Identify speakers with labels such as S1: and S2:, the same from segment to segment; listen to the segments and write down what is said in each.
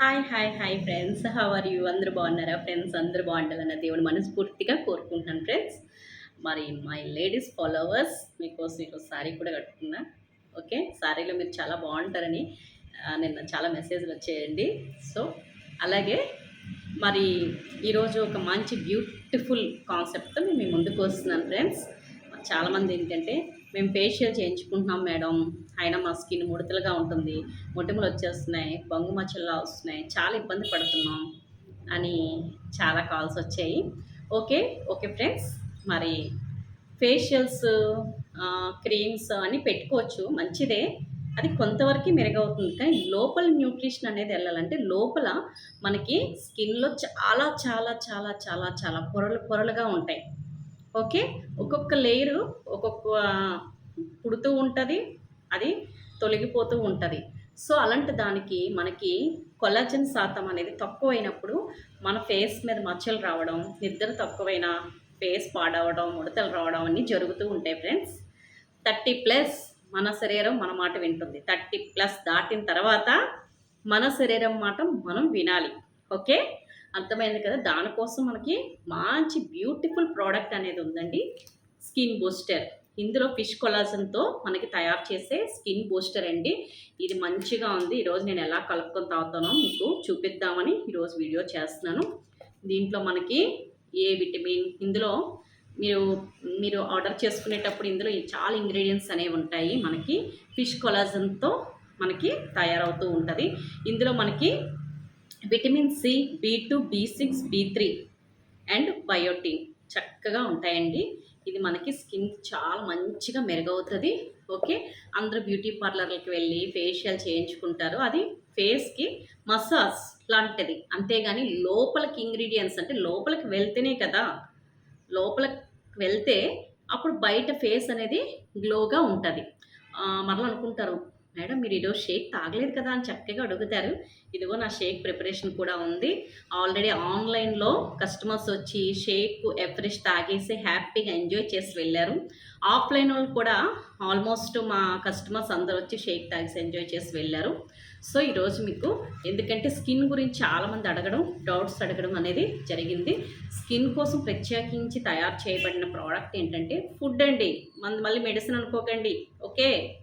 S1: Hi hi hi friends how are you అందరూ బాగున్నారా friends అందరూ బాగుండాలన్న దేవుని మనస్ఫూర్తిగా కోరుకుంటున్నాను ఫ్రెండ్స్ మరి మై లేడీస్ ఫాలోవర్స్ మీకోసం మీకు సారీ కూడా కట్టుకున్నా. ఓకే సారీలో మీరు చాలా బాగుంటారని నిన్న చాలా మెసేజ్లు వచ్చేయండి. సో అలాగే మరి ఈరోజు ఒక మంచి బ్యూటిఫుల్ కాన్సెప్ట్తో మేము మీ ముందుకు వస్తున్నాను ఫ్రెండ్స్ చాలామంది ఏంటంటే మేము ఫేషియల్ చేయించుకుంటున్నాం మేడం. అయినా మా స్కిన్ ముడతలుగా ఉంటుంది. మొటిమలు వచ్చేస్తున్నాయి. బొంగు మచ్చల్లా వస్తున్నాయి. చాలా ఇబ్బంది పడుతున్నాం అని చాలా కాల్స్ వచ్చాయి. ఓకే? ఓకే ఫ్రెండ్స్ మరి ఫేషియల్స్ క్రీమ్స్ అని పెట్టుకోవచ్చు. మంచిదే. అది కొంతవరకు మెరుగవుతుంది. కానీ లోపల న్యూట్రిషన్ అనేది వెళ్ళాలంటే లోపల మనకి స్కిన్లో చాలా చాలా చాలా చాలా చాలా పొరలు పొరలుగా ఉంటాయి. ఓకే? ఒక్కొక్క లేయరు ఒక్కొక్క పుడుతూ ఉంటుంది అది తొలగిపోతూ ఉంటుంది. సో అలాంటి దానికి మనకి కొలాజన్ శాతం అనేది తక్కువైనప్పుడు మన ఫేస్ మీద మచ్చలు రావడం నిద్ర తక్కువైన ఫేస్ పాడవడం ముడతలు రావడం అన్నీ జరుగుతూ ఉంటాయి ఫ్రెండ్స్. థర్టీ ప్లస్ మన శరీరం మన మాట వింటుంది. థర్టీ ప్లస్ దాటిన తర్వాత మన శరీరం మాట మనం వినాలి. ఓకే? అర్థమైంది కదా? దానికోసం మనకి మంచి బ్యూటిఫుల్ ప్రోడక్ట్ అనేది ఉందండి. Skin booster. ఇందులో ఫిష్ కొలాజన్తో మనకి తయారు చేసే స్కిన్ బూస్టర్ అండి. ఇది మంచిగా ఉంది. ఈరోజు నేను ఎలా కలుపుకొని తాగుతానో మీకు చూపిద్దామని ఈరోజు వీడియో చేస్తున్నాను. దీంట్లో మనకి ఏ విటమిన్ ఇందులో మీరు మీరు ఆర్డర్ చేసుకునేటప్పుడు ఇందులో చాలా ఇంగ్రీడియంట్స్ అనేవి ఉంటాయి. మనకి ఫిష్ కొలాజన్తో మనకి తయారవుతూ ఉంటుంది. ఇందులో మనకి vitamin C B two B six B three and biotin. చక్కగా ఉంటాయండి. ఇది మనకి స్కిన్ చాలా మంచిగా మెరుగవుతుంది. ఓకే? అందరూ బ్యూటీ పార్లర్లకు వెళ్ళి ఫేషియల్ చేయించుకుంటారు. అది ఫేస్కి మసాజ్ లాంటిది. అంతేగాని లోపలికి ఇంగ్రీడియంట్స్ అంటే లోపలికి వెళ్తేనే కదా. లోపలికి వెళ్తే అప్పుడు బయట ఫేస్ అనేది గ్లోగా ఉంటుంది. మరలా అనుకుంటారు. మేడం మీరు ఈరోజు షేక్ తాగలేదు కదా అని చక్కగా అడుగుతారు. ఇదిగో నా షేక్ ప్రిపరేషన్ కూడా ఉంది. ఆల్రెడీ ఆన్లైన్లో కస్టమర్స్ వచ్చి షేక్ ఎఫ్రెష్ తాగేసి హ్యాపీగా ఎంజాయ్ చేసి వెళ్ళారు. ఆఫ్లైన్ వాళ్ళు కూడా ఆల్మోస్ట్ మా కస్టమర్స్ అందరూ వచ్చి షేక్ తాగేసి ఎంజాయ్ చేసి వెళ్ళారు. సో ఈరోజు మీకు ఎందుకంటే స్కిన్ గురించి చాలామంది అడగడం డౌట్స్ అడగడం అనేది జరిగింది. స్కిన్ కోసం ప్రత్యేకించి తయారు చేయబడిన ప్రోడక్ట్ ఏంటంటే ఫుడ్ అండి. మన మళ్ళీ మెడిసిన్ అనుకోకండి. ఓకే?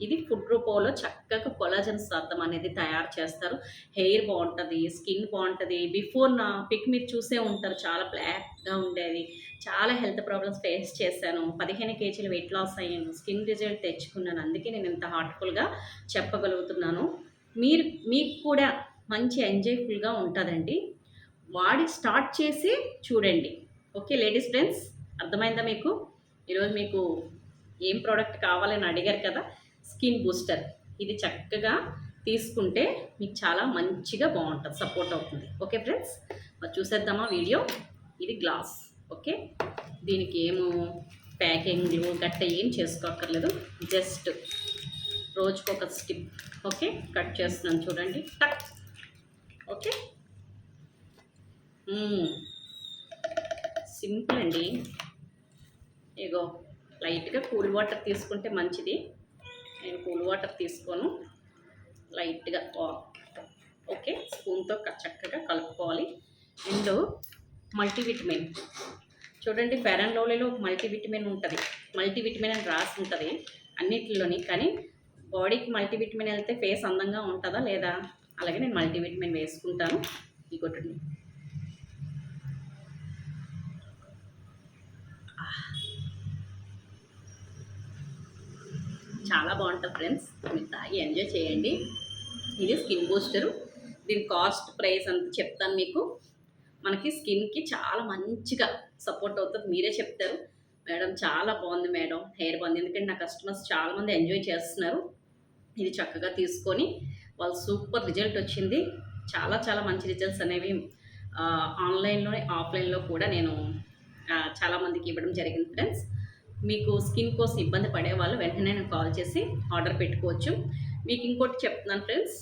S1: ఇది ఫుడ్ రూపంలో చక్కగా కొలాజన్ శాతం అనేది తయారు చేస్తారు. హెయిర్ బాగుంటుంది స్కిన్ బాగుంటుంది బిఫోర్ నా పిక్ మీరు చూసే ఉంటారు. చాలా బ్లాక్గా ఉండేది. చాలా హెల్త్ ప్రాబ్లమ్స్ ఫేస్ చేశాను. పదిహేను కేజీలు వెయిట్ లాస్ అయ్యాను. స్కిన్ రిజల్ట్ తెచ్చుకున్నాను. అందుకే నేను ఇంత హార్ట్ఫుల్గా చెప్పగలుగుతున్నాను. మీరు మీకు కూడా మంచి ఎంజాయ్ఫుల్గా ఉంటుందండి. వాడి స్టార్ట్ చేసి చూడండి. ఓకే లేడీస్ ఫ్రెండ్స్ అర్థమైందా మీకు? ఈరోజు మీకు ఏం ప్రోడక్ట్ కావాలని అడిగారు కదా? Skin booster. ఇది చక్కగా తీసుకుంటే మీకు చాలా మంచిగా బాగుంటుంది సపోర్ట్ అవుతుంది. Okay friends? మరి చూసేద్దామా వీడియో? ఇది గ్లాస్. ఓకే? దీనికి ఏమో ప్యాకింగ్లు గట్ట ఏం చేసుకోక్కర్లేదు. జస్ట్ రోజుకు ఒక స్టిప్. ఓకే? కట్ చేస్తున్నాను చూడండి. టక్. ఓకే? సింపుల్ అండి. ఇగో లైట్గా కూల్ వాటర్ తీసుకుంటే మంచిది. నేను కూల్ వాటర్ తీసుకోను. లైట్గా ఓకే స్పూన్తో చక్కగా కలుపుకోవాలి. And multivitamin. చూడండి ఫెరన్ లోలీలో మల్టీవిటమిన్ ఉంటుంది. మల్టీవిటమిన్ అని రాసి ఉంటుంది అన్నిటిలోని. కానీ బాడీకి మల్టీవిటమిన్ వెళ్తే ఫేస్ అందంగా ఉంటుందా లేదా? అలాగే నేను మల్టీవిటమిన్ వేసుకుంటాను. ఇంకోటి చాలా బాగుంటుంది ఫ్రెండ్స్. మీరు తాగి ఎంజాయ్ చేయండి. ఇది స్కిన్ బూస్టరు. దీని కాస్ట్ ప్రైస్ అంత చెప్తాను మీకు. మనకి స్కిన్కి చాలా మంచిగా సపోర్ట్ అవుతుంది. మీరే చెప్తారు. మేడం చాలా బాగుంది మేడం. హెయిర్ బాగుంది. ఎందుకంటే నా కస్టమర్స్ చాలామంది ఎంజాయ్ చేస్తున్నారు. ఇది చక్కగా తీసుకొని వాళ్ళు సూపర్ రిజల్ట్ వచ్చింది. చాలా చాలా మంచి రిజల్ట్స్ అనేవి ఆన్లైన్లో ఆఫ్లైన్లో కూడా నేను చాలామందికి ఇవ్వడం జరిగింది ఫ్రెండ్స్. మీకు స్కిన్ కోసం ఇబ్బంది పడే వాళ్ళు వెంటనే నాకు కాల్ చేసి ఆర్డర్ పెట్టుకోవచ్చు. మీకు ఇంకోటి చెప్తున్నాను ఫ్రెండ్స్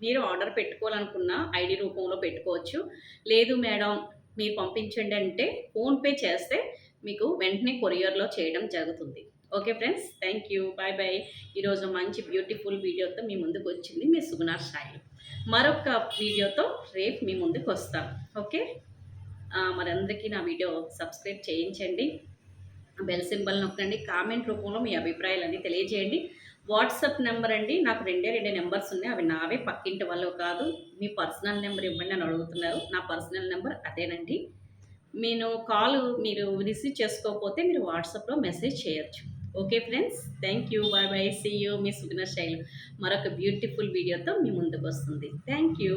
S1: మీరు ఆర్డర్ పెట్టుకోవాలనుకున్న ఐడి రూపంలో పెట్టుకోవచ్చు. లేదు మేడం మీరు పంపించండి అంటే ఫోన్పే చేస్తే మీకు వెంటనే కొరియర్లో చేయడం జరుగుతుంది. Okay friends thank you bye bye. ఈరోజు మంచి బ్యూటిఫుల్ వీడియోతో మీ ముందుకు వచ్చింది మీ సుగుణార్ సాయి. మరొక వీడియోతో రేపు మీ ముందుకు వస్తాం ఓకే? మరందరికీ నా వీడియో సబ్స్క్రైబ్ చేయించండి. బెల్ సింబల్ నొక్కండి. కామెంట్ రూపంలో మీ అభిప్రాయాలన్నీ తెలియజేయండి. వాట్సాప్ నెంబర్ అండి. నాకు రెండే రెండే నెంబర్స్ ఉన్నాయి. అవి నావే. పక్కింటి వాళ్ళు కాదు. మీ పర్సనల్ నెంబర్ ఇవ్వండి అని అడుగుతున్నారు. నా పర్సనల్ నెంబర్ అదేనండి. నేను కాల్ మీరు రిసీవ్ చేసుకోకపోతే మీరు వాట్సాప్లో మెసేజ్ చేయొచ్చు. Okay friends? Thank you. Bye bye. See you. మీ సుగుణ శైలి. మరొక బ్యూటిఫుల్ వీడియోతో మీ ముందుకు వస్తుంది. Thank you.